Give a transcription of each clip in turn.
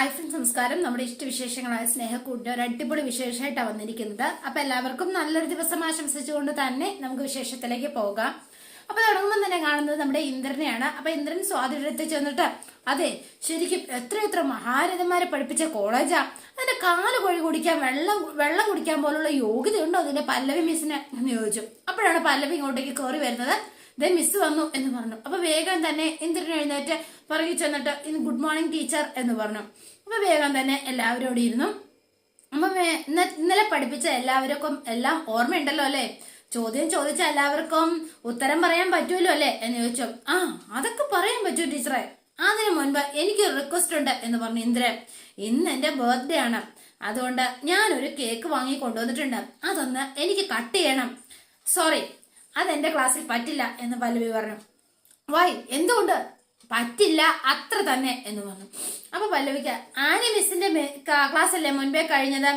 Hi സംസ്കാരം നമ്മുടെ ഇഷ്ടവിശേഷങ്ങളായ സ്നേഹക്കൂട്ടിന് ഒരു അടിപൊളി വിശേഷമായിട്ടാണ് വന്നിരിക്കുന്നത്. അപ്പൊ എല്ലാവർക്കും നല്ലൊരു ദിവസം ആശംസിച്ചുകൊണ്ട് തന്നെ നമുക്ക് വിശേഷത്തിലേക്ക് പോകാം. അപ്പൊ തുടങ്ങുമ്പോൾ തന്നെ കാണുന്നത് നമ്മുടെ ഇന്ദ്രനെയാണ്. അപ്പൊ ഇന്ദ്രൻ സ്വാതിരത്തിൽ ചെന്നിട്ട് അതെ ശരിക്കും എത്ര എത്ര മഹാരഥന്മാരെ പഠിപ്പിച്ച കോളേജാ. അതിന്റെ കാൽ കൊഴി കുടിക്കാൻ വെള്ളം വെള്ളം കുടിക്കാൻ പോലുള്ള യോഗ്യതയുണ്ടോ അതിന്റെ പല്ലവി മിസ്സിനെ? എന്ന് ചോദിച്ചു. അപ്പോഴാണ് പല്ലവി ഇങ്ങോട്ടേക്ക് കയറി വരുന്നത്. ദേ മിസ് വന്നു എന്ന് പറഞ്ഞു. അപ്പൊ വേഗം തന്നെ ഇന്ദ്രൻ എഴുന്നേറ്റ് പുറകിൽ ചെന്നിട്ട് ഇന്ന് ഗുഡ് മോർണിംഗ് ടീച്ചർ എന്ന് പറഞ്ഞു. അപ്പൊ വേഗം തന്നെ എല്ലാവരോടും ഇരുന്നു. വേ- ഇന്നലെ പഠിപ്പിച്ച എല്ലാവർക്കും എല്ലാം ഓർമ്മയുണ്ടല്ലോ അല്ലേ? ചോദ്യം ചോദിച്ച എല്ലാവർക്കും ഉത്തരം പറയാൻ പറ്റുമല്ലോ അല്ലേ? എന്ന് ചോദിച്ചു. ആ അതൊക്കെ പറയാൻ പറ്റൂ ടീച്ചറെ അതിനു മുൻപ് എനിക്കൊരു റിക്വസ്റ്റ് ഉണ്ട് എന്ന് പറഞ്ഞു ഇന്ദ്രൻ. ഇന്ന് എന്റെ ബർത്ത്ഡേ ആണ്. അതുകൊണ്ട് ഞാൻ ഒരു കേക്ക് വാങ്ങി കൊണ്ടുവന്നിട്ടുണ്ട്. അതൊന്ന് എനിക്ക് കട്ട് ചെയ്യണം. സോറി അത് അതെന്റെ ക്ലാസ്സിൽ പറ്റില്ല എന്ന് പല്ലവി പറഞ്ഞു. വൈ എന്തുകൊണ്ട്? പറ്റില്ല അത്ര തന്നെ എന്ന് പറഞ്ഞു. അപ്പൊ പല്ലവിക്ക് ആനി മിസ്സിന്റെ ക്ലാസ് അല്ലേ മുൻപേ കഴിഞ്ഞത്?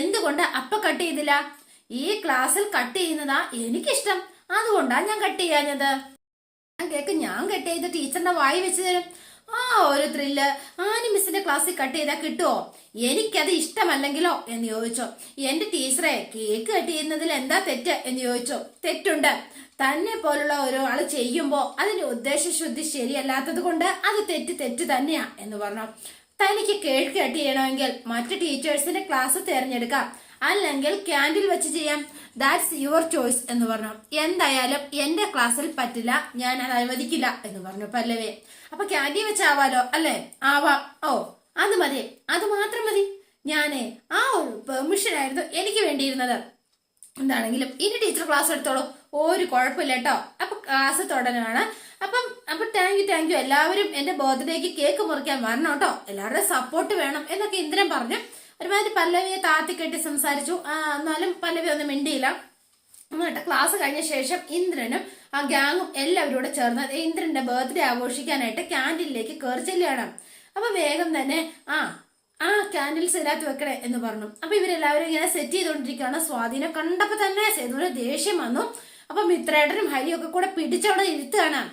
എന്തുകൊണ്ട് അപ്പ കട്ട് ചെയ്തില്ല? ഈ ക്ലാസ്സിൽ കട്ട് ചെയ്യുന്നതാ എനിക്കിഷ്ടം. അതുകൊണ്ടാ ഞാൻ കട്ട് ചെയ്യാഞ്ഞത്? ഞാൻ കേക്ക് ഞാൻ കട്ട് ചെയ്ത് ടീച്ചറിന്റെ വായി വെച്ച് തരും. ആ ഒരു ത്രില്ല് ആനി മിസ്സിന്റെ ക്ലാസ്സിൽ കട്ട് ചെയ്താൽ കിട്ടുമോ എനിക്കത് ഇഷ്ടമല്ലെങ്കിലോ എന്ന് ചോദിച്ചോ. എന്റെ ടീച്ചറെ കേക്ക് കട്ട് ചെയ്യുന്നതിൽ എന്താ തെറ്റ് എന്ന് ചോദിച്ചോ. തെറ്റുണ്ട്. തന്നെ പോലുള്ള ഒരാൾ ചെയ്യുമ്പോൾ അതിന്റെ ഉദ്ദേശശുദ്ധി ശരിയല്ലാത്തത് കൊണ്ട് അത് തെറ്റ് തെറ്റ് തന്നെയാ എന്ന് പറഞ്ഞു. തനിക്ക് കേക്ക് കട്ട് ചെയ്യണമെങ്കിൽ മറ്റു ടീച്ചേഴ്സിന്റെ ക്ലാസ് തിരഞ്ഞെടുക്കാം. അല്ലെങ്കിൽ ക്യാൻഡിൽ വെച്ച് ചെയ്യാം. ദാറ്റ്സ് യുവർ ചോയ്സ് എന്ന് പറഞ്ഞു. എന്തായാലും എന്റെ ക്ലാസ്സിൽ പറ്റില്ല. ഞാൻ അത് അനുവദിക്കില്ല എന്ന് പറഞ്ഞു പല്ലവേ. അപ്പൊ ക്യാൻഡി വെച്ചാവാലോ അല്ലേ? ആവാം. ഓ അത് മതി. അത് മാത്രം മതി. ഞാനേ ആ ഒരു പെർമിഷൻ ആയിരുന്നു എനിക്ക് വേണ്ടിയിരുന്നത്. എന്താണെങ്കിലും ഇനി ടീച്ചർ ക്ലാസ് എടുത്തോളൂ. ഒരു കുഴപ്പമില്ല കേട്ടോ. അപ്പൊ ക്ലാസ് തുടങ്ങാണ്. അപ്പം അപ്പൊ താങ്ക് യു താങ്ക് യു എല്ലാവരും എന്റെ ബർത്ത്ഡേക്ക് കേക്ക് മുറിക്കാൻ വരണം കേട്ടോ. എല്ലാവരുടെ സപ്പോർട്ട് വേണം എന്നൊക്കെ ഇന്ദ്രൻ പറഞ്ഞു. ഒരുമാതിരി പല്ലവിയെ താത്തി കെട്ടി സംസാരിച്ചു. എന്നാലും പല്ലവി ഒന്നും മിണ്ടിയില്ല. എന്നിട്ട് ക്ലാസ് കഴിഞ്ഞ ശേഷം ഇന്ദ്രനും ആ ഗ്യാങ്ങും എല്ലാവരും കൂടെ ചേർന്ന് ഇന്ദ്രന്റെ ബർത്ത്ഡേ ആഘോഷിക്കാനായിട്ട് ക്യാന്റീനിലേക്ക് കയറി ചെല്ലുകയാണ്. അപ്പൊ വേഗം തന്നെ ആ ആ ക്യാൻഡിൽസ് ഇതിനകത്ത് വെക്കണേ എന്ന് പറഞ്ഞു. അപ്പൊ ഇവരെല്ലാവരും ഇങ്ങനെ സെറ്റ് ചെയ്തുകൊണ്ടിരിക്കുകയാണ്. സ്വാധീനം കണ്ടപ്പോ തന്നെ സേതുവിന് ദേഷ്യം വന്നു. അപ്പൊ മിത്രേട്ടനും ഹരിയൊക്കെ കൂടെ പിടിച്ചവിടെ ഇരുത്തുകയാണ്.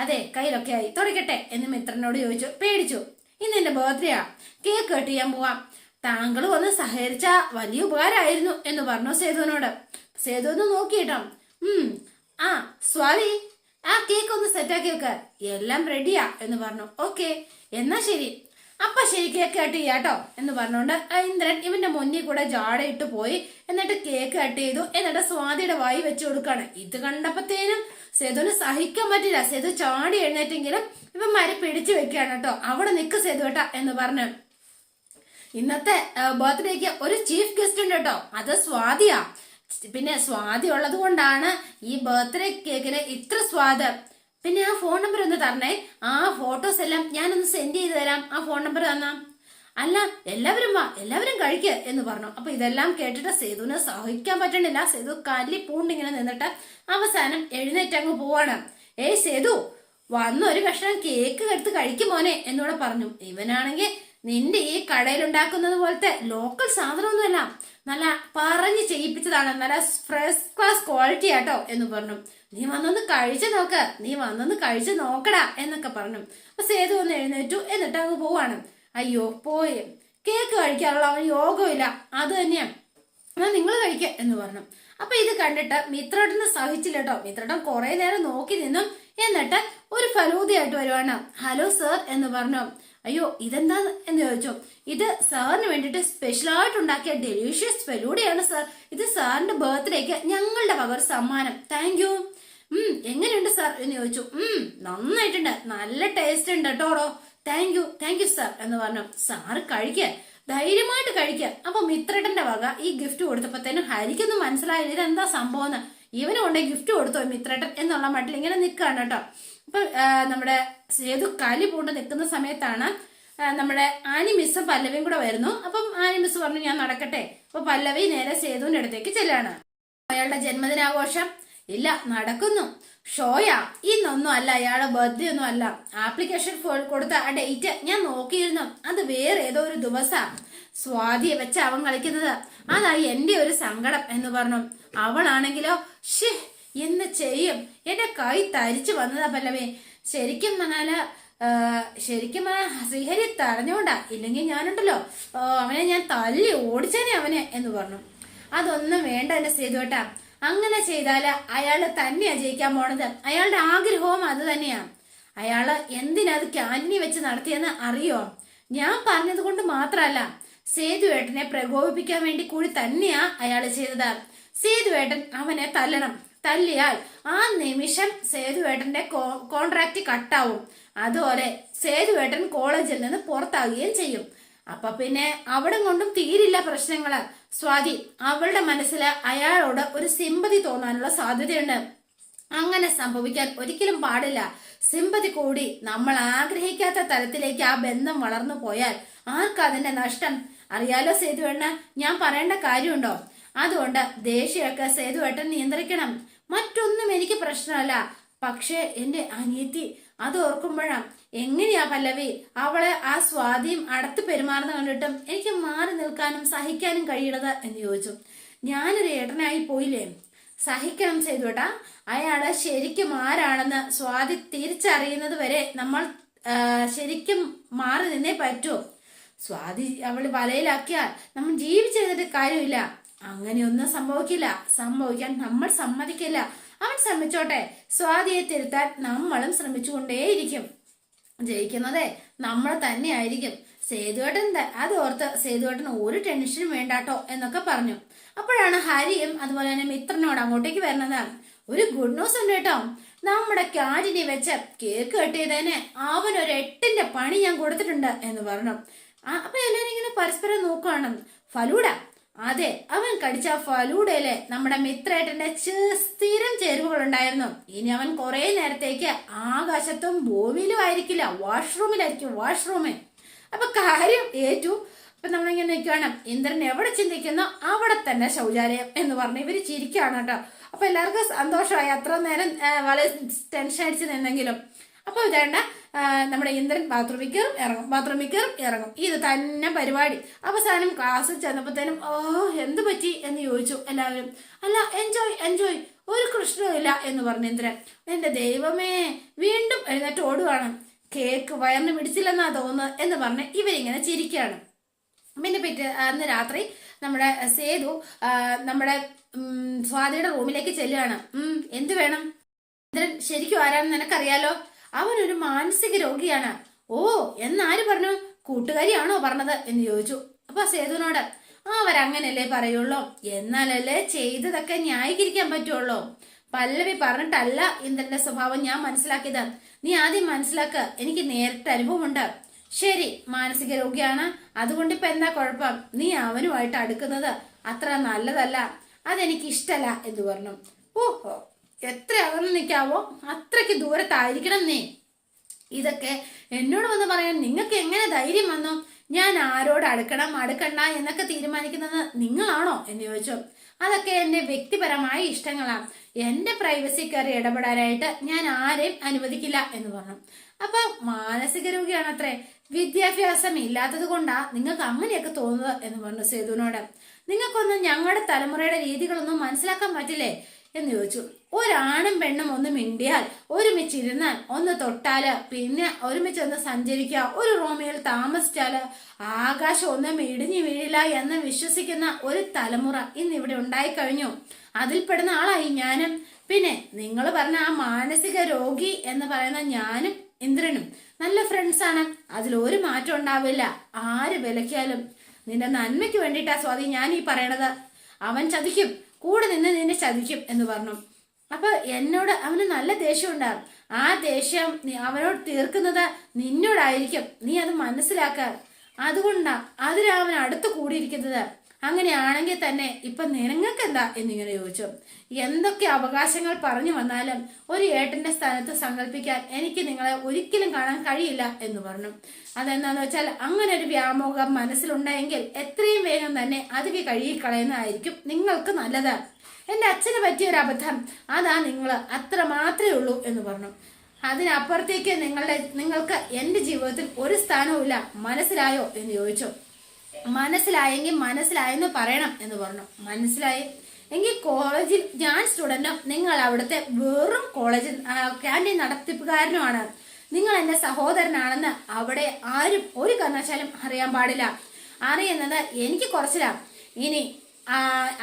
അതെ കയ്യിലൊക്കെ ആയി. തുടക്കട്ടെ എന്ന് മിത്രനോട് ചോദിച്ചു. പേടിച്ചു. ഇന്ന് എന്റെ ബർത്ത്ഡേയാ കേക്ക് കട്ട് ചെയ്യാൻ പോവാം. താങ്കൾ വന്ന് സഹകരിച്ച വലിയ ഉപകാരമായിരുന്നു എന്ന് പറഞ്ഞു സേതുവിനോട്. സേതു ഒന്ന് നോക്കിയിട്ടോ. ഉം. ആ സ്വാതി ആ കേക്ക് ഒന്ന് സെറ്റാക്കി വെക്ക. എല്ലാം റെഡിയാ എന്ന് പറഞ്ഞു. ഓക്കെ എന്നാ ശരി. അപ്പൊ ശരി കേക്ക് കട്ട് ചെയ്യാട്ടോ എന്ന് പറഞ്ഞുകൊണ്ട് ഇന്ദ്രൻ ഇവന്റെ മുന്നിൽ കൂടെ ജാടയിട്ട് പോയി. എന്നിട്ട് കേക്ക് കട്ട് ചെയ്തു. എന്നിട്ട് സ്വാതിയുടെ വായി വെച്ചു കൊടുക്കാണ്. ഇത് കണ്ടപ്പത്തേനും സേതുവിന് സഹിക്കാൻ പറ്റില്ല. സേതു ചാടി എഴുന്നേറ്റെങ്കിലും ഇവന്മാര് പിടിച്ചു വെക്കുകയാണ് കേട്ടോ അവിടെ നിക്ക് സേതു കേട്ടാ എന്ന് പറഞ്ഞു. ഇന്നത്തെ ബർത്ത്ഡേക്ക് ഒരു ചീഫ് ഗസ്റ്റ് ഉണ്ട് കേട്ടോ അത് സ്വാതിയാ. പിന്നെ സ്വാതി ഉള്ളത് കൊണ്ടാണ് ഈ ബർത്ത്ഡേ കേക്കിന് ഇത്ര സ്വാദ്. പിന്നെ ആ ഫോൺ നമ്പർ ഒന്ന് തരണേ. ആ ഫോട്ടോസ് എല്ലാം ഞാനൊന്ന് സെൻഡ് ചെയ്ത് തരാം. ആ ഫോൺ നമ്പർ തന്നാ. അല്ല എല്ലാവരും വാ എല്ലാവരും കഴിക്കുക എന്ന് പറഞ്ഞു. അപ്പൊ ഇതെല്ലാം കേട്ടിട്ട് സേതുവിന് സഹിക്കാൻ പറ്റണില്ല. സേതു കല്ലി പൂണ്ടിങ്ങനെ നിന്നിട്ട് അവസാനം എഴുന്നേറ്റ് അങ്ങ് പോവാണ്. ഏയ് സേതു വന്ന ഒരു കഷ്ണം കേക്ക് എടുത്ത് കഴിക്കും മോനെ എന്നൂടെ പറഞ്ഞു. ഇവനാണെങ്കിൽ നിന്റെ ഈ കടയിൽ ഉണ്ടാക്കുന്നത് പോലത്തെ ലോക്കൽ സാധനമൊന്നുമല്ല. നല്ല പറഞ്ഞ് ചെയ്യിപ്പിച്ചതാണ്. നല്ല ഫസ്റ്റ് ക്ലാസ് ക്വാളിറ്റി ആട്ടോ എന്ന് പറഞ്ഞു. നീ വന്നൊന്ന് കഴിച്ചു നോക്ക്. നീ വന്നൊന്ന് കഴിച്ചു നോക്കടാ എന്നൊക്കെ പറഞ്ഞു. അപ്പൊ സേതു ഒന്ന് എഴുന്നേറ്റു. എന്നിട്ട് അങ്ങ് പോവാണ്. അയ്യോ പോയി. കേക്ക് കഴിക്കാനുള്ള അവന് യോഗമില്ല അത് തന്നെയാ. എന്നാ നിങ്ങൾ കഴിക്ക എന്ന് പറഞ്ഞു. അപ്പൊ ഇത് കണ്ടിട്ട് മിത്രേട്ടന് സഹിച്ചില്ല കേട്ടോ മിത്രേട്ടൻ കുറെ നേരം നോക്കി നിന്നു. എന്നിട്ട് ഒരു ഫലൂതിയായിട്ട് വരുവാണ്. ഹലോ സർ എന്ന് പറഞ്ഞു. അയ്യോ ഇതെന്താ? എന്ന് ചോദിച്ചു. ഇത് സാറിന് വേണ്ടിയിട്ട് സ്പെഷ്യലായിട്ട് ഉണ്ടാക്കിയ ഡെലീഷ്യസ് ഫലൂഡയാണ് സർ. ഇത് സാറിന്റെ ബർത്ത്ഡേക്ക് ഞങ്ങളുടെ വക സമ്മാനം. താങ്ക് ഉം എങ്ങനെയുണ്ട് സാർ എന്ന് ചോദിച്ചു. ഉം നന്നായിട്ടുണ്ട്. നല്ല ടേസ്റ്റ് ഉണ്ട് കേട്ടോടോ thank you thank you sir എന്ന് പറഞ്ഞു. സാറ് കഴിക്ക. ധൈര്യമായിട്ട് കഴിക്ക. അപ്പൊ മിത്രട്ടന്റെ വക ഈ ഗിഫ്റ്റ് കൊടുത്തപ്പോഴത്തേനും ഹരിക്കൊന്നും മനസ്സിലായില്ല. ഇതെന്താ സംഭവം എന്ന് ഇവനെ കൊണ്ട് ഗിഫ്റ്റ് കൊടുത്തോ മിത്രട്ടൻ എന്നുള്ള മട്ടിൽ ഇങ്ങനെ നിൽക്കുകയാണ് കേട്ടോ. അപ്പൊ നമ്മുടെ സേതു കലി പൂണ്ട് നിൽക്കുന്ന സമയത്താണ് നമ്മുടെ ആനി മിസ് പല്ലവിയും കൂടെ വരുന്നു. അപ്പം ആനി മിസ് പറഞ്ഞു ഞാൻ നടക്കട്ടെ. അപ്പൊ പല്ലവി നേരെ സേതുവിന്റെ അടുത്തേക്ക് ചെല്ലാണ്. അയാളുടെ ജന്മദിനാഘോഷം. ഇല്ല നടക്കുന്നു. ഷോയ ഇന്നൊന്നും അല്ല അയാളെ ബർത്ത്ഡേ ഒന്നും അല്ല. ആപ്ലിക്കേഷൻ കൊടുത്ത ആ ഡേറ്റ് ഞാൻ നോക്കിയിരുന്നു. അത് വേറെ ഏതോ ഒരു ദിവസം. സ്വാതിയെ വെച്ച് അവൻ കളിക്കുന്നത്. അതായി എന്റെ ഒരു സങ്കടം എന്ന് പറഞ്ഞു. അവളാണെങ്കിലോ ഷേ എന്ന് ചെയ്യും? എന്റെ കൈ തരിച്ചു വന്നതാ പല്ലവേ. ശരിക്കും പറഞ്ഞാൽ ശരിക്കും ശ്രീഹരി തടഞ്ഞോണ്ടാ. ഇല്ലെങ്കിൽ ഞാനുണ്ടല്ലോ. അവനെ ഞാൻ തല്ലി ഓടിച്ചേനെ അവനെ എന്ന് പറഞ്ഞു. അതൊന്നും വേണ്ട എന്റെ സേതുവേട്ടാ അങ്ങനെ ചെയ്താൽ അയാൾ തന്നെയാണ് ജയിക്കാൻ പോണത്. അയാളുടെ ആഗ്രഹവും അത് തന്നെയാണ്. അയാൾ എന്തിനത് ക്യാന്നി വെച്ച് നടത്തിയെന്ന് അറിയോ? ഞാൻ പറഞ്ഞത് കൊണ്ട് മാത്രമല്ല സേതുവേട്ടനെ പ്രകോപിപ്പിക്കാൻ വേണ്ടി കൂടി തന്നെയാ അയാൾ ചെയ്തത്. സേതുവേട്ടൻ അവനെ തല്ലണം. തല്ലിയാൽ ആ നിമിഷം സേതുവേട്ടന്റെ കോൺട്രാക്ട് കട്ടാവും അതുപോലെ സേതുവേട്ടൻ കോളേജിൽ നിന്ന് പുറത്താവുകയും ചെയ്യും. അപ്പൊ പിന്നെ അവിടെ കൊണ്ടും തീരില്ല പ്രശ്നങ്ങൾ. സ്വാതി അവളുടെ മനസ്സിൽ അയാളോട് ഒരു സിമ്പതി തോന്നാനുള്ള സാധ്യതയുണ്ട്. അങ്ങനെ സംഭവിക്കാൻ ഒരിക്കലും പാടില്ല. സിമ്പതി കൂടി നമ്മൾ ആഗ്രഹിക്കാത്ത തരത്തിലേക്ക് ആ ബന്ധം വളർന്നു പോയാൽ ആർക്കതിന്റെ നഷ്ടം? അറിയാലോ സേതുവേണ്ണ ഞാൻ പറയേണ്ട കാര്യമുണ്ടോ? അതുകൊണ്ട് ദേഷ്യമൊക്കെ സേതുവേട്ടൻ നിയന്ത്രിക്കണം. മറ്റൊന്നും എനിക്ക് പ്രശ്നമല്ല. പക്ഷേ എന്റെ അനിയത്തി അത് ഓർക്കുമ്പോഴാ എങ്ങനെയാ പല്ലവി? അവളെ ആ സ്വാധീം അടുത്ത് പെരുമാറുന്ന കണ്ടിട്ടും എനിക്ക് മാറി നിൽക്കാനും സഹിക്കാനും കഴിയണത്? എന്ന് ചോദിച്ചു. ഞാനൊരു ഏട്ടനായി പോയില്ലേ? സഹിക്കണം ചെയ്തോട്ടാ അയാൾ ശരിക്കും ആരാണെന്ന് സ്വാതി തിരിച്ചറിയുന്നത് വരെ നമ്മൾ ശരിക്കും മാറി നിന്നേ പറ്റൂ. സ്വാതി അവൾ വലയിലാക്കിയാൽ നമ്മൾ ജീവിച്ചെഴുതിട്ട് കാര്യമില്ല. അങ്ങനെയൊന്നും സംഭവിക്കില്ല. സംഭവിക്കാൻ നമ്മൾ സമ്മതിക്കില്ല. അവൻ ശ്രമിച്ചോട്ടെ. സ്വാതിയെ തിരുത്താൻ നമ്മളും ശ്രമിച്ചുകൊണ്ടേയിരിക്കും. ജയിക്കുന്നതെ നമ്മൾ തന്നെയായിരിക്കും. സേതുവേട്ടൻ അത് ഓർത്ത് സേതുവേട്ടൻ ഒരു ടെൻഷനും വേണ്ടാട്ടോ എന്നൊക്കെ പറഞ്ഞു. അപ്പോഴാണ് ഹരിയും അതുപോലെ തന്നെ മിത്രനോട് അങ്ങോട്ടേക്ക് വരുന്നത്. ഒരു ഗുഡ് ന്യൂസ് ഉണ്ട് കേട്ടോ. നമ്മുടെ കാറ്റിനെ വെച്ച് കേക്ക് കെട്ടിയതിന് അവൻ ഒരു എട്ടിന്റെ പണി ഞാൻ കൊടുത്തിട്ടുണ്ട് എന്ന് പറഞ്ഞു. അപ്പൊ എല്ലാരും ഇങ്ങനെ പരസ്പരം നോക്കുകയാണ് ഫലൂഡ അതെ അവൻ കടിച്ച ഫലൂഡയിലെ നമ്മുടെ മിത്രേട്ടന്റെ സ്ഥിരം ചേരുവകൾ ഉണ്ടായിരുന്നു ഇനി അവൻ കുറെ നേരത്തേക്ക് ആകാശത്തും ഭൂമിയിലും ആയിരിക്കില്ല വാഷ്റൂമിലായിരിക്കും വാഷ്റൂമിൽ അപ്പൊ കാര്യം ഏറ്റു. അപ്പൊ നമ്മളിങ്ങനെ നിൽക്കുകയാണ് ഇന്ദ്രൻ എവിടെ ചിന്തിക്കുന്നോ? അവിടെ തന്നെ ശൗചാലയം എന്ന് പറഞ്ഞ് ഇവർ ചിരിക്കുകയാണ് കേട്ടോ. അപ്പൊ എല്ലാവർക്കും സന്തോഷമായി. അത്ര നേരം വളരെ ടെൻഷൻ അടിച്ച് നിന്നെങ്കിലും. അപ്പൊ ഇതേണ്ട നമ്മുടെ ഇന്ദ്രൻ ബാത്റൂമിൽ കയറും ഇറങ്ങും. ബാത്റൂമിൽ കയറും ഇറങ്ങും. ഇത് തന്നെ പരിപാടി. അവസാനം ക്ലാസ്സിൽ ചെന്നപ്പോഴത്തേനും ഓ എന്ത് പറ്റി? എന്ന് ചോദിച്ചു എല്ലാവരും. അല്ല എൻജോയ് എൻജോയ് ഒരു കൃഷ്ണമില്ല എന്ന് പറഞ്ഞു ഇന്ദ്രൻ. എന്റെ ദൈവമേ വീണ്ടും എഴുന്നേറ്റ് ഓടുകയാണ് കേക്ക് വയറിന് പിടിച്ചില്ലെന്നാ തോന്നുന്നത് എന്ന് പറഞ്ഞ് ഇവരിങ്ങനെ ചിരിക്കുകയാണ്. പിന്നെ പിറ്റേ അന്ന് രാത്രി നമ്മുടെ സേതു നമ്മുടെ സ്വാതിയുടെ റൂമിലേക്ക് ചെല്ലുകയാണ്. എന്ത് വേണം? ഇന്ദ്രൻ ശരിക്കും ആരാണെന്ന് നിനക്കറിയാലോ? അവനൊരു മാനസിക രോഗിയാണ്. ഓ എന്നാര് പറഞ്ഞു? കൂട്ടുകാരിയാണോ പറഞ്ഞത് എന്ന് ചോദിച്ചു. അപ്പൊ സേതുവിനോട് അവരങ്ങനല്ലേ പറയുള്ളൂ. എന്നാലല്ലേ ചെയ്തതൊക്കെ ന്യായീകരിക്കാൻ പറ്റുള്ളൂ. പല്ലവി പറഞ്ഞിട്ടല്ല ഇന്ദ്രന്റെ സ്വഭാവം ഞാൻ മനസ്സിലാക്കിയത്. നീ ആദ്യം മനസ്സിലാക്ക. എനിക്ക് നേരിട്ട് അനുഭവമുണ്ട്. ശരി മാനസിക രോഗിയാണ്. അതുകൊണ്ട് ഇപ്പൊ എന്താ കുഴപ്പം? നീ അവനുമായിട്ട് അടുക്കുന്നത് അത്ര നല്ലതല്ല. അതെനിക്ക് ഇഷ്ടല്ല എന്ന് പറഞ്ഞു. ഓഹോ. എത്ര അകന്ന് നിൽക്കാവോ അത്രയ്ക്ക് ദൂരത്തായിരിക്കണം നീ. ഇതൊക്കെ എന്നോട് വന്ന് പറയാൻ നിങ്ങൾക്ക് എങ്ങനെ ധൈര്യം വന്നു? ഞാൻ ആരോട് അടുക്കണം അടുക്കണ്ട എന്നൊക്കെ തീരുമാനിക്കുന്നത് നിങ്ങളാണോ എന്ന് ചോദിച്ചു. അതൊക്കെ എന്റെ വ്യക്തിപരമായ ഇഷ്ടങ്ങളാണ് എന്റെ പ്രൈവസി കയറി ഇടപെടാനായിട്ട് ഞാൻ ആരെയും അനുവദിക്കില്ല എന്ന് പറഞ്ഞു. അപ്പൊ മാനസിക രോഗിയാണത്രേ. വിദ്യാഭ്യാസം ഇല്ലാത്തത് കൊണ്ടാ നിങ്ങൾക്ക് അങ്ങനെയൊക്കെ തോന്നുന്നത് എന്ന് പറഞ്ഞു സേതുവിനോട്. നിങ്ങൾക്കൊന്നും ഞങ്ങളുടെ തലമുറയുടെ രീതികളൊന്നും മനസ്സിലാക്കാൻ പറ്റില്ലേ എന്ന് ചോദിച്ചു. ഒരാണും പെണ്ണും ഒന്ന് മിണ്ടിയാൽ ഒരുമിച്ചിരുന്നാൽ ഒന്ന് തൊട്ടാൽ പിന്നെ ഒരുമിച്ച് ഒന്ന് സഞ്ചരിക്കുക ഒരു റൂമിൽ താമസിച്ചാൽ ആകാശം ഒന്നും ഇടിഞ്ഞു വീഴില്ല എന്ന് വിശ്വസിക്കുന്ന ഒരു തലമുറ ഇന്ന് ഇവിടെ ഉണ്ടായിക്കഴിഞ്ഞു അതിൽപ്പെടുന്ന ആളായി ഞാനും. പിന്നെ നിങ്ങൾ പറഞ്ഞ ആ മാനസിക രോഗി എന്ന് പറയുന്ന ഞാനും ഇന്ദ്രനും നല്ല ഫ്രണ്ട്സ് ആണ്. അതിൽ ഒരു മാറ്റം ഉണ്ടാവില്ല. ആര് വിലക്കിയാലും. നിന്റെ നന്മയ്ക്ക് വേണ്ടിയിട്ടാ സ്വാതി ഞാൻ ഈ പറയണത്. അവൻ ചതിക്കും. കൂടെ നിന്ന് നിന്നെ ചതിക്കും എന്ന് പറഞ്ഞു. അപ്പൊ എന്നോട് അവന് നല്ല ദേഷ്യം ഉണ്ടാകും ആ ദേഷ്യം അവനോട് തീർക്കുന്നത് നിന്നോടായിരിക്കും. നീ അത് മനസ്സിലാക്ക അതുകൊണ്ടാ അവൻ അടുത്ത് കൂടിയിരിക്കുന്നത്. അങ്ങനെയാണെങ്കിൽ തന്നെ ഇപ്പൊ നിനങ്ങൾക്ക് എന്താ എന്നിങ്ങനെ ചോദിച്ചു. എന്തൊക്കെ അവകാശങ്ങൾ പറഞ്ഞു വന്നാലും ഒരു ഏട്ടന്റെ സ്ഥാനത്ത് സങ്കല്പിക്കാൻ എനിക്ക് നിങ്ങളെ ഒരിക്കലും കാണാൻ കഴിയില്ല എന്ന് പറഞ്ഞു. അതെന്താന്ന് വെച്ചാൽ അങ്ങനെ ഒരു വ്യാമോഹം മനസ്സിലുണ്ടെങ്കിൽ എത്രയും വേഗം തന്നെ അത് കഴുകിക്കളയുന്നതായിരിക്കും നിങ്ങൾക്ക് നല്ലത്. എന്റെ അച്ഛനെ പറ്റിയ ഒരു അബദ്ധം അതാ നിങ്ങൾ അത്ര മാത്രമേ ഉള്ളൂ എന്ന് പറഞ്ഞു. അതിനപ്പുറത്തേക്ക് നിങ്ങളുടെ നിങ്ങൾക്ക് എന്റെ ജീവിതത്തിൽ ഒരു സ്ഥാനവും ഇല്ല. മനസ്സിലായോ എന്ന് ചോദിച്ചു. മനസ്സിലായെങ്കിൽ മനസ്സിലായെന്ന് പറയണം എന്ന് പറഞ്ഞു. മനസ്സിലായി? എങ്കിൽ കോളേജിൽ ഞാൻ സ്റ്റുഡന്റും നിങ്ങൾ അവിടുത്തെ വെറും കോളേജിൽ ക്യാന്റീൻ നടത്തിപ്പുകാരനുമാണ്. നിങ്ങൾ എന്റെ സഹോദരനാണെന്ന് അവിടെ ആരും ഒരു കാരണവശാലും അറിയാൻ പാടില്ല. അറിയുന്നത് എനിക്ക് കുറച്ചിലാണ് ഇനി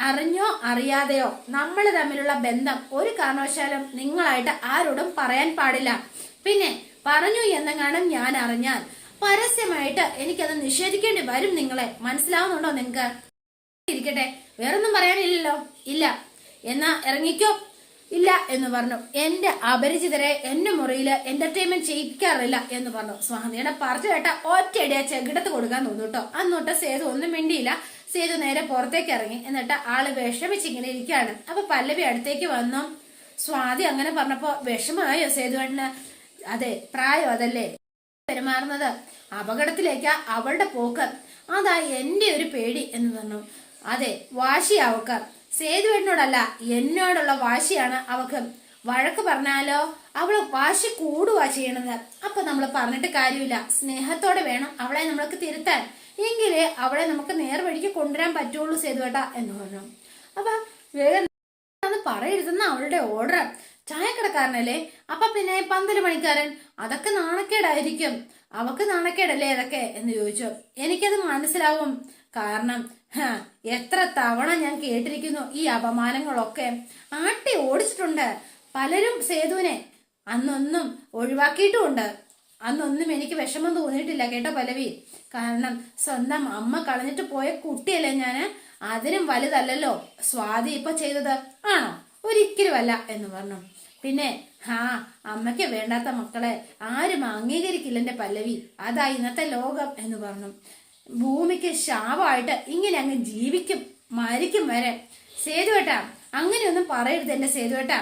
അറിഞ്ഞോ അറിയാതെയോ നമ്മൾ തമ്മിലുള്ള ബന്ധം ഒരു കാരണവശാലും നിങ്ങളായിട്ട് ആരോടും പറയാൻ പാടില്ല. പിന്നെ പറഞ്ഞു എന്നെങ്ങാനും ഞാൻ അറിഞ്ഞാൽ പരസ്യമായിട്ട് എനിക്കത് നിഷേധിക്കേണ്ടി വരും നിങ്ങളെ. മനസ്സിലാവുന്നുണ്ടോ നിങ്ങക്ക്? ഇരിക്കട്ടെ. വേറൊന്നും പറയാനില്ലല്ലോ. ഇല്ല. എന്നാ ഇറങ്ങിക്കോ. ഇല്ല എന്ന് പറഞ്ഞു. എന്റെ അപരിചിതരെ എന്റെ മുറിയിൽ എന്റർടൈൻമെന്റ് ചെയ്യിക്കാറില്ല എന്ന് പറഞ്ഞു. സ്വാമിയുടെ പറഞ്ഞു കേട്ട ഒറ്റയടിയ ചെകിടത്ത് കൊടുക്കാൻ തോന്നു കേട്ടോ അന്നോട്ട് സേതു ഒന്നും മിണ്ടിയില്ല. സേതു നേരെ പുറത്തേക്ക് ഇറങ്ങി. എന്നിട്ട് ആൾ വിഷമിച്ചിങ്ങനെ ഇരിക്കുകയാണ് അപ്പൊ പല്ലവി അടുത്തേക്ക് വന്നു. സ്വാതി അങ്ങനെ പറഞ്ഞപ്പോ വിഷമമായോ സേതുവേട്ടന്? അതെ പ്രായം അതല്ലേ? പെരുമാറുന്നത്? അപകടത്തിലേക്ക് അവളുടെ പോക്ക്. അതാ എന്റെ ഒരു പേടി എന്ന് പറഞ്ഞു. അതെ വാശി അവക്ക് സേതുവേടിനോടല്ല എന്നോടുള്ള വാശിയാണ് അവക്ക് വഴക്ക് പറഞ്ഞാലോ? അവൾ വാശി കൂടുവാ ചെയ്യണത്. അപ്പൊ നമ്മൾ പറഞ്ഞിട്ട് കാര്യമില്ല. സ്നേഹത്തോടെ വേണം അവളെ നമ്മൾക്ക് തിരുത്താൻ. എങ്കിലേ അവളെ നമുക്ക് നേർവഴിക്ക് കൊണ്ടുവരാൻ പറ്റുള്ളൂ സേതുവേട്ട എന്ന് പറഞ്ഞു. അപ്പൊ വേഗം പറയരുതെന്ന് അവളുടെ ഓർഡർ ചായക്കടക്കാരനല്ലേ? അപ്പൊ പിന്നെ പന്തൽ പണിക്കാരൻ അതൊക്കെ നാണക്കേടായിരിക്കും. അവക്ക് നാണക്കേടല്ലേ അതൊക്കെ എന്ന് ചോദിച്ചു. എനിക്കത് മനസ്സിലാവും. കാരണം എത്ര തവണ ഞാൻ കേട്ടിരിക്കുന്നു ഈ അപമാനങ്ങളൊക്കെ. ആട്ടി ഓടിച്ചിട്ടുണ്ട്. പലരും സേതുവിനെ അന്നൊന്നും ഒഴിവാക്കിയിട്ടുമുണ്ട്. അന്നൊന്നും എനിക്ക് വിഷമം തോന്നിയിട്ടില്ല കേട്ടോ പലവി കാരണം സ്വന്തം അമ്മ കളഞ്ഞിട്ട് പോയ കുട്ടിയല്ലേ ഞാൻ? അതിനും വലുതല്ലല്ലോ. സ്വാതി ഇപ്പൊ ചെയ്തത് ആണോ? ഒരിക്കലുമല്ല എന്ന് പറഞ്ഞു. പിന്നെ ഹാ അമ്മയ്ക്ക് വേണ്ടാത്ത മക്കളെ ആരും അംഗീകരിക്കില്ല എന്റെ പല്ലവി. അതാ ഇന്നത്തെ ലോകം എന്ന് പറഞ്ഞു. ഭൂമിക്ക് ശാപമായിട്ട് ഇങ്ങനെ അങ്ങ് ജീവിക്കും മരിക്കും വരെ. സേതുവേട്ടാ അങ്ങനെയൊന്നും പറയരുത് എന്റെ സേതുവേട്ടാ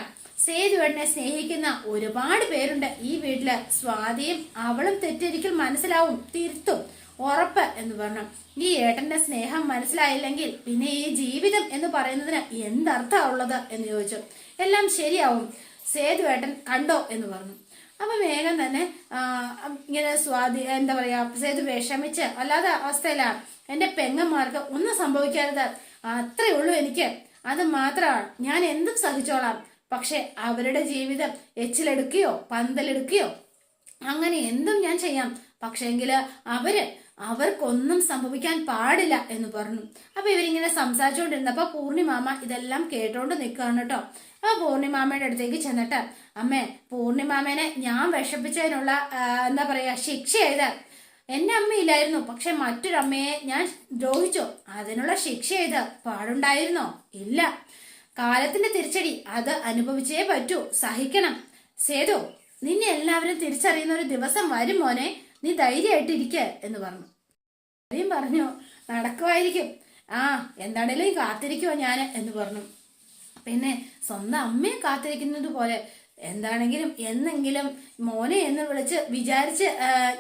സേതുവേട്ടനെ സ്നേഹിക്കുന്ന ഒരുപാട് പേരുണ്ട് ഈ വീട്ടിൽ. സ്വാതിയും അവളും തെറ്റൊരിക്കൽ മനസ്സിലാവും തിരുത്തും ഉറപ്പ് എന്ന് പറഞ്ഞു. ഈ ഏട്ടന്റെ സ്നേഹം മനസ്സിലായില്ലെങ്കിൽ പിന്നെ ഈ ജീവിതം എന്ന് പറയുന്നതിന് എന്തർത്ഥമുള്ളത് എന്ന് ചോദിച്ചു. എല്ലാം ശരിയാവും. സേതുവേട്ടൻ കണ്ടോ എന്ന് പറഞ്ഞു. അപ്പൊ വേഗം തന്നെ ഇങ്ങനെ സ്വാതി എന്താ പറയാ സേതു വിഷമിച്ച് അല്ലാതെ അവസ്ഥയില. എന്റെ പെങ്ങന്മാർക്ക് ഒന്നും സംഭവിക്കരുത് അത്രേ ഉള്ളൂ എനിക്ക്. അത് മാത്രമാണ്. ഞാൻ എന്തും സഹിച്ചോളാം. പക്ഷെ അവരുടെ ജീവിതം എച്ചിലെടുക്കുകയോ പന്തലെടുക്കുകയോ അങ്ങനെ എന്തും ഞാൻ ചെയ്യാം. പക്ഷേങ്കിൽ അവർ അവർക്കൊന്നും സംഭവിക്കാൻ പാടില്ല എന്ന് പറഞ്ഞു. അപ്പൊ ഇവരിങ്ങനെ സംസാരിച്ചുകൊണ്ടിരുന്നപ്പോ പൂർണിമാമ ഇതെല്ലാം കേട്ടോണ്ട് നിൽക്കുകയാണ് കേട്ടോ. ആ പൂർണിമാമയുടെ അടുത്തേക്ക് ചെന്നിട്ട് അമ്മേ പൂർണിമാമേനെ ഞാൻ വിഷപ്പിച്ചതിനുള്ള എന്താ പറയാ ശിക്ഷ ചെയ്ത് എന്റെ അമ്മയില്ലായിരുന്നു പക്ഷെ മറ്റൊരമ്മയെ ഞാൻ ദ്രോഹിച്ചു. അതിനുള്ള ശിക്ഷ ചെയ്ത് പാടുണ്ടായിരുന്നോ? ഇല്ല. കാലത്തിന്റെ തിരിച്ചടി അത് അനുഭവിച്ചേ പറ്റൂ. സഹിക്കണം. സേതു നിന്നെ എല്ലാവരും തിരിച്ചറിയുന്ന ഒരു ദിവസം വരും മോനെ. നീ ധൈര്യമായിട്ട് ഇരിക്ക എന്ന് പറഞ്ഞു. അവയും പറഞ്ഞു നടക്കുമായിരിക്കും. ആ എന്താണേലും കാത്തിരിക്കുവോ ഞാൻ? എന്ന് പറഞ്ഞു. പിന്നെ സ്വന്തം അമ്മയെ കാത്തിരിക്കുന്നത് പോലെ എന്താണെങ്കിലും എന്നെങ്കിലും മോനെ എന്ന് വിളിച്ച് വിചാരിച്ച്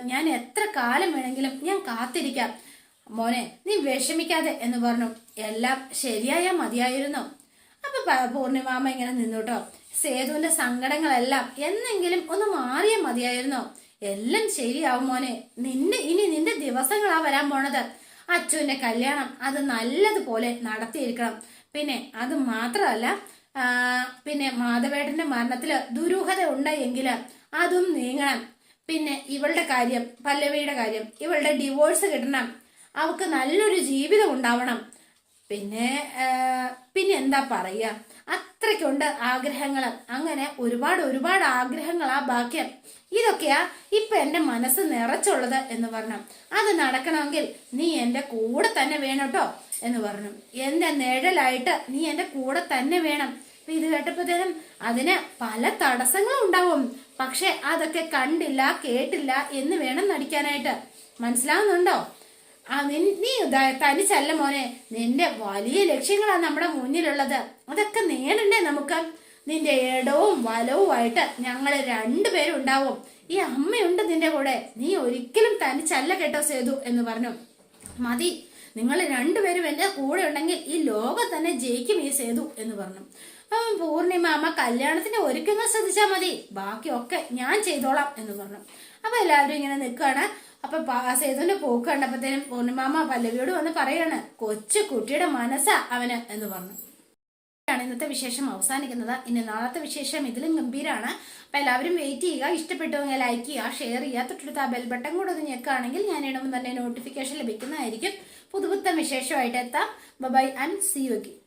ഞാൻ എത്ര കാലം വേണമെങ്കിലും ഞാൻ കാത്തിരിക്കാം. മോനെ നീ വിഷമിക്കാതെ എന്ന് പറഞ്ഞു. എല്ലാം ശരിയായ മതിയായിരുന്നു. അപ്പൊ പൂർണിമാമ ഇങ്ങനെ നിന്നുട്ടോ സേതുവിന്റെ സങ്കടങ്ങളെല്ലാം എന്നെങ്കിലും ഒന്ന് മാറിയ മതിയായിരുന്നു. എല്ലാം ശരിയാവും മോനെ. നിന്റെ ഇനി നിന്റെ ദിവസങ്ങളാ വരാൻ പോണത്. അച്ഛന്റെ കല്യാണം അത് നല്ലതുപോലെ നടത്തിയിരിക്കണം. പിന്നെ അത് മാത്രമല്ല പിന്നെ മാധവേട്ടന്റെ മരണത്തിൽ ദുരൂഹത ഉണ്ടായെങ്കിൽ അതും നീങ്ങണം. പിന്നെ ഇവളുടെ കാര്യം പല്ലവിയുടെ കാര്യം ഇവളുടെ ഡിവോഴ്സ് കിട്ടണം. അവൾക്ക് നല്ലൊരു ജീവിതം ഉണ്ടാവണം. പിന്നെ പിന്നെ എന്താ പറയുക അത്രയ്ക്കുണ്ട് ആഗ്രഹങ്ങൾ അങ്ങനെ ഒരുപാട് ഒരുപാട് ആഗ്രഹങ്ങളാ ബാക്കിയാ ഇതൊക്കെയാ ഇപ്പൊ എന്റെ മനസ്സ് നിറച്ചുള്ളത് എന്ന് പറഞ്ഞു. അത് നടക്കണമെങ്കിൽ നീ എന്റെ കൂടെ തന്നെ വേണം കേട്ടോ എന്ന് പറഞ്ഞു. എന്റെ നിഴലായിട്ട് നീ എന്റെ കൂടെ തന്നെ വേണം. അപ്പൊ ഇത് കേട്ടപ്പോഴത്തേനും അതിന് പല തടസ്സങ്ങളും ഉണ്ടാവും. പക്ഷെ അതൊക്കെ കണ്ടില്ല കേട്ടില്ല എന്ന് വേണം നടിക്കാനായിട്ട്. മനസ്സിലാവുന്നുണ്ടോ? ആ നീ തനിച്ചല്ല മോനെ. നിന്റെ വലിയ ലക്ഷ്യങ്ങളാണ് നമ്മുടെ മുന്നിലുള്ളത്. അതൊക്കെ നേടണ്ടേ നമുക്ക്? നിന്റെ ഇടവും വലവുമായിട്ട് ഞങ്ങൾ രണ്ടുപേരും ഉണ്ടാവും. ഈ അമ്മയുണ്ട് നിന്റെ കൂടെ. നീ ഒരിക്കലും തനിച്ചല്ല കേട്ടോ സേതു എന്ന് പറഞ്ഞു. മതി. നിങ്ങൾ രണ്ടുപേരും എന്റെ കൂടെ ഉണ്ടെങ്കിൽ ഈ ലോകം തന്നെ ജയിക്കും ഈ സേതു എന്ന് പറഞ്ഞു. അപ്പം പൂർണിമ അമ്മ കല്യാണത്തിന്റെ ഒരുക്കങ്ങൾ ശ്രദ്ധിച്ചാൽ മതി. ബാക്കിയൊക്കെ ഞാൻ ചെയ്തോളാം എന്ന് പറഞ്ഞു. അപ്പൊ എല്ലാവരും ഇങ്ങനെ നിൽക്കുകയാണ്. അപ്പൊ സേതുവിന്റെ പോക്ക് കണ്ടപ്പോഴത്തേനും പൂർണിമാമ പല്ലവിയോട് വന്ന് പറയാണ് കൊച്ചു കുട്ടിയുടെ മനസ്സാ അവന് എന്ന് പറഞ്ഞു. ാണ് ഇന്നത്തെ വിശേഷം അവസാനിക്കുന്നത്. ഇനി നാളത്തെ വിശേഷം ഇതിലും ഗംഭീരാണ്. അപ്പൊ എല്ലാവരും വെയിറ്റ് ചെയ്യുക. ഇഷ്ടപ്പെട്ടുവെങ്കിൽ ലൈക്ക് ചെയ്യുക ഷെയർ ചെയ്യുക. തൊട്ടടുത്ത് ആ ബെൽ ബട്ടൺ കൂടെ ഒന്ന് ഞെക്കുകയാണെങ്കിൽ ഞാൻ ഇടുമ്പോൾ തന്നെ നോട്ടിഫിക്കേഷൻ ലഭിക്കുന്നതായിരിക്കും. പുതുപുത്തൻ വിശേഷമായിട്ട് എത്താം. By and C U